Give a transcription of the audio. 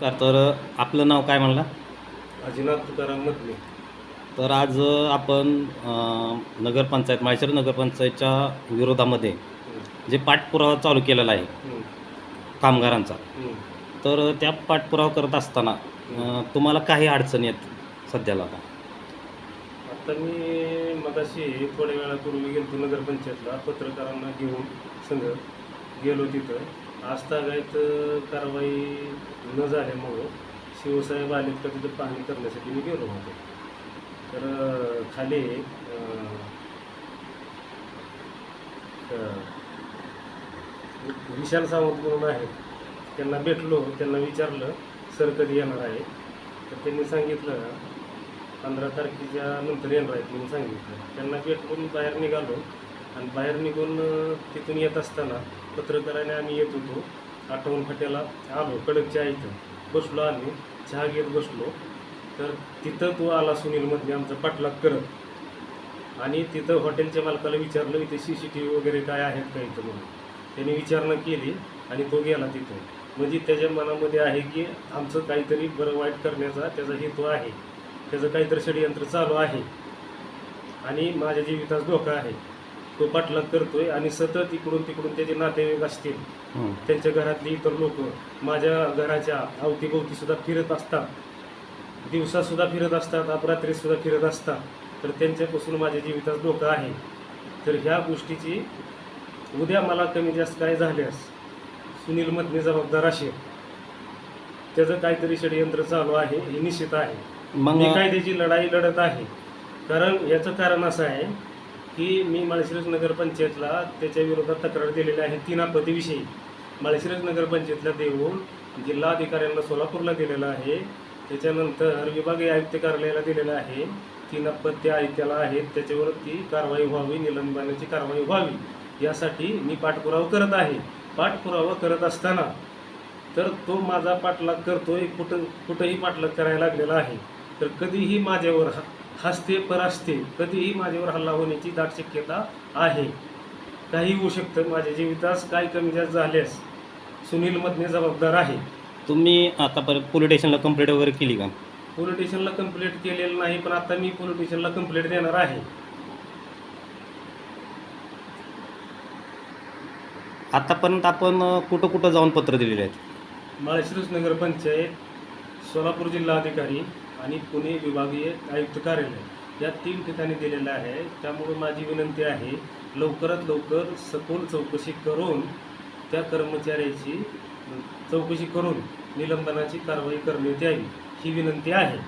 नमस्कार तर आपलं नाव काय म्हणला? अजिनाथ तुकाराम मधले. तर आज आपण नगरपंचायत माळशिर नगरपंचायतच्या विरोधामध्ये जे पाठपुरावा चालू केलेला आहे कामगारांचा. तर त्या पाठपुरावा करत असताना तुम्हाला काही अडचणी आहेत सध्याला आता आता मी मगाशी थोड्या वेळापूर्वी गेलो नगरपंचायतला पत्रकारांना घेऊन संघ गेलो तिथं. आज कारवाई न झाल्यामुळं शिवसाहेब आले तर तिथं पाहणी करण्यासाठी मी गेलो होतो. तर खाली विशाल सावंत म्हणून आहेत त्यांना भेटलो त्यांना विचारलं सर कधी येणार आहे? तर त्यांनी सांगितलं पंधरा तारखेच्या नंतर येणार आहेत म्हणून सांगितलं. त्यांना भेटून बाहेर निघालो. आणि बाहेर निघून तिथून येत असताना पत्रकाराने आम्ही येत होतो. आठवण फाट्याला आलो कडकच्या इथं. बसलो आम्ही चहा घेत बसलो. तर तिथं तो आला सुनील मध्ये आमचा पाठलाग करत. आणि तिथं हॉटेलच्या मालकाला विचारलं इथे सी सी टी व्ही वगैरे काय आहेत का इथं म्हणून? त्यांनी विचारणा केली आणि तो गेला तिथं म्हणजे त्याच्या मनामध्ये आहे की आमचं काहीतरी बरं वाईट करण्याचा त्याचा हेतू आहे. त्याचं काहीतरी षडयंत्र चालू आहे. आणि माझ्या जीवितास धोका आहे. तो पाठलाग करतोय आणि सतत इकडून तिकडून त्याचे नातेवाईक असतील हं. त्यांच्या घरातली इतर लोक माझ्या घराच्या अवतीभोवती सुद्धा फिरत असतात. दिवसा सुद्धा फिरत असतात अपरात्री सुद्धा फिरत असतात. तर त्यांच्यापासून माझ्या जीवितास धोका आहे. तर ह्या गोष्टीची उद्या मला कमी जास्त काय झाल्यास सुनील मधने जबाबदार असेल. त्याचं काहीतरी षडयंत्र चालू आहे हे निश्चित आहे. मग मी कायद्याची लढाई लढत आहे. कारण याचं कारण असं आहे की मी माळशिरस नगरपंचायतला त्याच्या विरोधात तक्रार दिलेली आहे तीन आपत्तीविषयी माळशिरस नगरपंचायतला देऊन जिल्हाधिकाऱ्यांना सोलापूरला दिलेलं आहे. त्याच्यानंतर विभागीय आयुक्त कार्यालयाला दिलेलं आहे. तीन त्या आयुक्त्याला आहेत. त्याच्यावरती कारवाई व्हावी निलंबनाची कारवाई व्हावी यासाठी मी पाठपुरावा करत आहे. पाठपुरावा करत असताना तर तो माझा पाठलाग करतोय. कुठं कुठंही पाठलाग करायला लागलेला आहे. तर कधीही माझ्यावर हसते परासते कधीही माझ्यावर हल्ला होण्याची दाट शक्यता आहे. काही होऊ शकतं. माझ्या जीवितास काय कमी जास्त झाल्यास सुनील मधने जबाबदार आहे. तुम्ही आतापर्यंत पोलीस स्टेशनला कंप्लेंट वगैरे केली का? पोलीस स्टेशनला कंप्लेंट केलेलं नाही पण आता मी पोलीस स्टेशनला कंप्लेंट देणार आहे. आतापर्यंत आपण कुठं कुठं जाऊन पत्र दिलेले आहेत? माळशिरस नगरपंचायत सोलापूर जिल्हाधिकारी आणि पुणे विभागीय आयुक्त कार्यालय या तीन ठिकाणी दिलेलं आहे. त्यामुळे माझी विनंती आहे लवकरात लवकर सखोल चौकशी करून त्या कर्मचाऱ्याची चौकशी करून निलंबनाची कारवाई करण्यात यावी ही विनंती आहे.